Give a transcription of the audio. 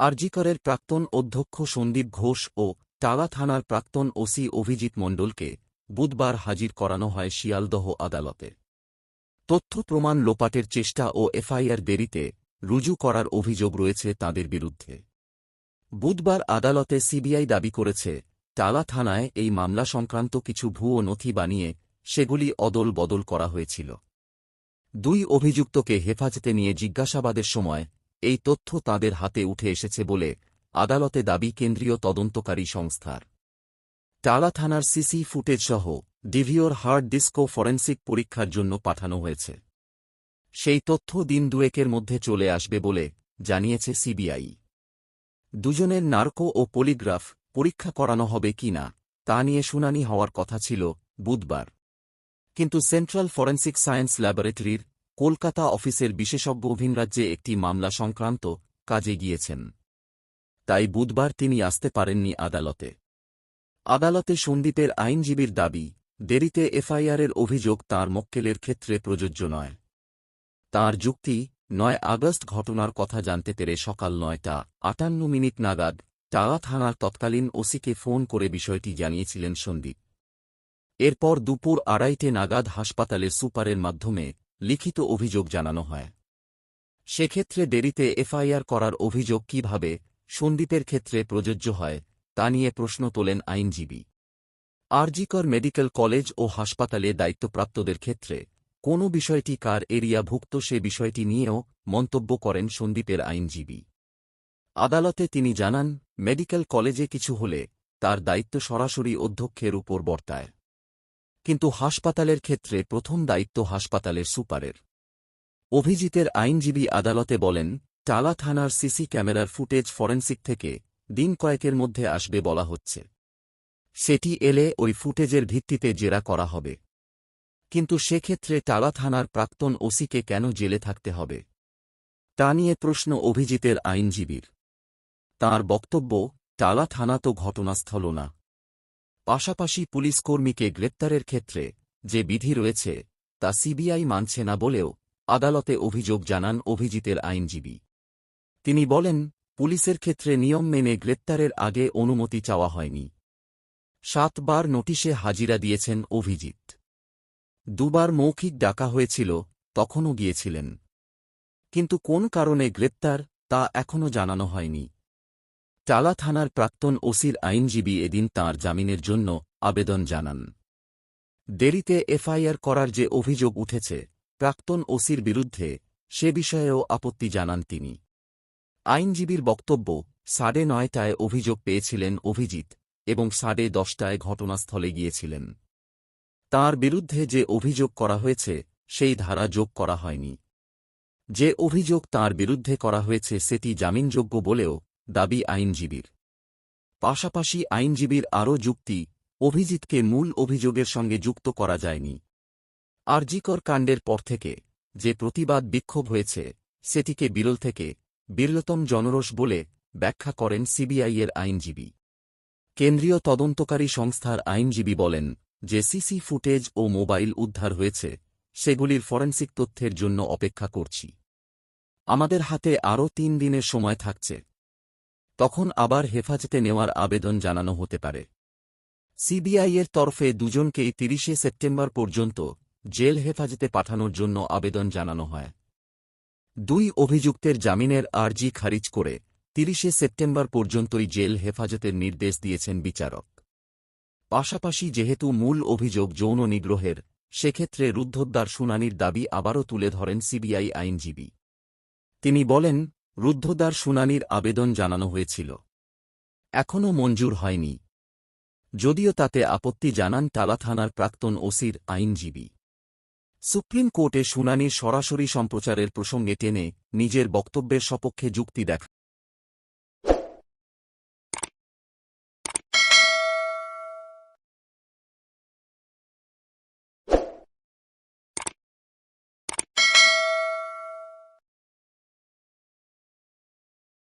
আরজিকরের প্রাক্তন অধ্যক্ষ সন্দীপ ঘোষ ও টালা থানার প্রাক্তন ওসি অভিজিৎ মণ্ডলকে বুধবার হাজির করানো হয় শিয়ালদহ আদালতে। তথ্য প্রমাণ লোপাটের চেষ্টা ও এফআইআর দেরিতে রুজু করার অভিযোগ রয়েছে তাদের বিরুদ্ধে। বুধবার আদালতে সিবিআই দাবি করেছে, টালা থানায় এই মামলা সংক্রান্ত কিছু ভুয়ো নথি বানিয়ে সেগুলি অদল বদল করা হয়েছিল। দুই অভিযুক্তকে হেফাজতে নিয়ে জিজ্ঞাসাবাদের সময় এই তথ্য তাদের হাতে উঠে এসেছে বলে আদালতে দাবি কেন্দ্রীয় তদন্তকারী সংস্থার। টালা থানার সিসি ফুটেজ সহ ডিভিওর হার্ড ডিস্কো ফরেন্সিক পরীক্ষার জন্য পাঠানো হয়েছে। সেই তথ্য দিন দুয়েকের মধ্যে চলে আসবে বলে জানিয়েছে সিবিআই। দুজনের নার্কো ও পলিগ্রাফ পরীক্ষা করানো হবে কি না, তা নিয়ে শুনানি হওয়ার কথা ছিল বুধবার। কিন্তু সেন্ট্রাল ফরেন্সিক সায়েন্স ল্যাবরেটরির কলকাতা অফিসের বিশেষজ্ঞ ভিনরাজ্যে একটি মামলা সংক্রান্ত কাজে গিয়েছেন। তাই বুধবার তিনি আসতে পারেননি আদালতে। আদালতে সন্দীপের আইনজীবীর দাবি, দেরিতে এফআইআরের অভিযোগ তাঁর মক্কেলের ক্ষেত্রে প্রযোজ্য নয়। তাঁর যুক্তি, নয় আগস্ট ঘটনার কথা জানতে পেরে সকাল নয়টা আটান্ন মিনিট নাগাদ টালা থানার তৎকালীন ওসিকে ফোন করে বিষয়টি জানিয়েছিলেন সন্দীপ। এরপর দুপুর আড়াইটে নাগাদ হাসপাতালের সুপারের মাধ্যমে লিখিত অভিযোগ জানানো হয়। সেক্ষেত্রে দেরিতে এফআইআর করার অভিযোগ কীভাবে সন্দীপের ক্ষেত্রে প্রযোজ্য হয়, তা নিয়ে প্রশ্ন তোলেন আইনজীবী। আরজিকর মেডিকেল কলেজ ও হাসপাতালে দায়িত্বপ্রাপ্তদের ক্ষেত্রে কোন বিষয়টি কার এরিয়াভুক্ত সে বিষয়টি নিয়েও মন্তব্য করেন সন্দীপের আইনজীবী। আদালতে তিনি জানান, মেডিকেল কলেজে কিছু হলে তার দায়িত্ব সরাসরি অধ্যক্ষের উপর বর্তায়। কিন্তু হাসপাতালের ক্ষেত্রে প্রথম দায়িত্ব হাসপাতালের সুপারের। অভিজিতের আইনজীবী আদালতে বলেন, টালা থানার সিসি ক্যামেরার ফুটেজ ফরেন্সিক থেকে দিন কয়েকের মধ্যে আসবে বলা হচ্ছে। সেটি এলে ওই ফুটেজের ভিত্তিতে জেরা করা হবে। কিন্তু সেক্ষেত্রে টালা থানার প্রাক্তন ওসিকে কেন জেলে থাকতে হবে? তা নিয়ে প্রশ্ন অভিজিতের আইনজীবীর। তার বক্তব্য, টালা থানা তো ঘটনাস্থল না। পাশাপাশি পুলিশকর্মীকে গ্রেপ্তারের ক্ষেত্রে যে বিধি রয়েছে, তা সিবিআই মানছে না বলেও আদালতে অভিযোগ জানান অভিজিতের আইনজীবী। তিনি বলেন, পুলিশের ক্ষেত্রে নিয়ম মেনে গ্রেপ্তারের আগে অনুমতি চাওয়া হয়নি। সাতবার নোটিশে হাজিরা দিয়েছেন অভিজিৎ। দুবার মৌখিক ডাকা হয়েছিল, তখনও গিয়েছিলেন। কিন্তু কোন কারণে গ্রেপ্তার, তা এখনও জানানো হয়নি। টালা থানার প্রাক্তন ওসির আইনজীবী এদিন তাঁর জামিনের জন্য আবেদন জানান। দেরিতে এফআইআর করার যে অভিযোগ উঠেছে, প্রাক্তন ওসির বিরুদ্ধে সে বিষয়েও আপত্তি জানান তিনি। আইনজীবীর বক্তব্য, সাড়ে নয়টায় অভিযোগ পেয়েছিলেন অভিজিৎ এবং সাড়ে দশটায় ঘটনাস্থলে গিয়েছিলেন। তার বিরুদ্ধে যে অভিযোগ করা হয়েছে, সেই ধারা যোগ করা হয়নি। যে অভিযোগ তার বিরুদ্ধে করা হয়েছে, সেটি জামিনযোগ্য বলেও দাবি আইনজীবীর। পাশাপাশি আইনজীবীর আরও যুক্তি, অভিজিৎকে মূল অভিযোগের সঙ্গে যুক্ত করা যায়নি। আরজিকর কাণ্ডের পর থেকে যে প্রতিবাদ বিক্ষোভ হয়েছে, সেটিকে বিরল থেকে বিরলতম জনরস বলে ব্যাখ্যা করেন সিবিআইয়ের আইনজীবী। কেন্দ্রীয় তদন্তকারী সংস্থার আইনজীবী বলেন যে সিসি ফুটেজ ও মোবাইল উদ্ধার হয়েছে, সেগুলির ফরেন্সিক তথ্যের জন্য অপেক্ষা করছি। আমাদের হাতে আরও তিন দিনের সময় থাকছে। তখন আবার হেফাজতে নেওয়ার আবেদন জানানো হতে পারে। সিবিআইয়ের তরফে দুজনকেই তিরিশে সেপ্টেম্বর পর্যন্ত জেল হেফাজতে পাঠানোর জন্য আবেদন জানানো হয়। দুই অভিযুক্তের জামিনের আর্জি খারিজ করে তিরিশে সেপ্টেম্বর পর্যন্তই জেল হেফাজতের নির্দেশ দিয়েছেন বিচারক। পাশাপাশি যেহেতু মূল অভিযোগ যৌন নিগ্রহের, সেক্ষেত্রে রুদ্ধদ্বার শুনানির দাবি আবারও তুলে ধরেন সিবিআই আইনজীবী। তিনি বলেন রুদ্ধদ্বার শুনানির আবেদন জানানো হয়েছিল। এখনও মঞ্জুর হয়নি। যদিও তাতে আপত্তি জানান টালা থানার প্রাক্তন ওসির আইনজীবী। সুপ্রিম কোর্টে শুনানির সরাসরি সম্প্রচারের প্রসঙ্গে টেনে নিজের বক্তব্যের সপক্ষে যুক্তি দেখা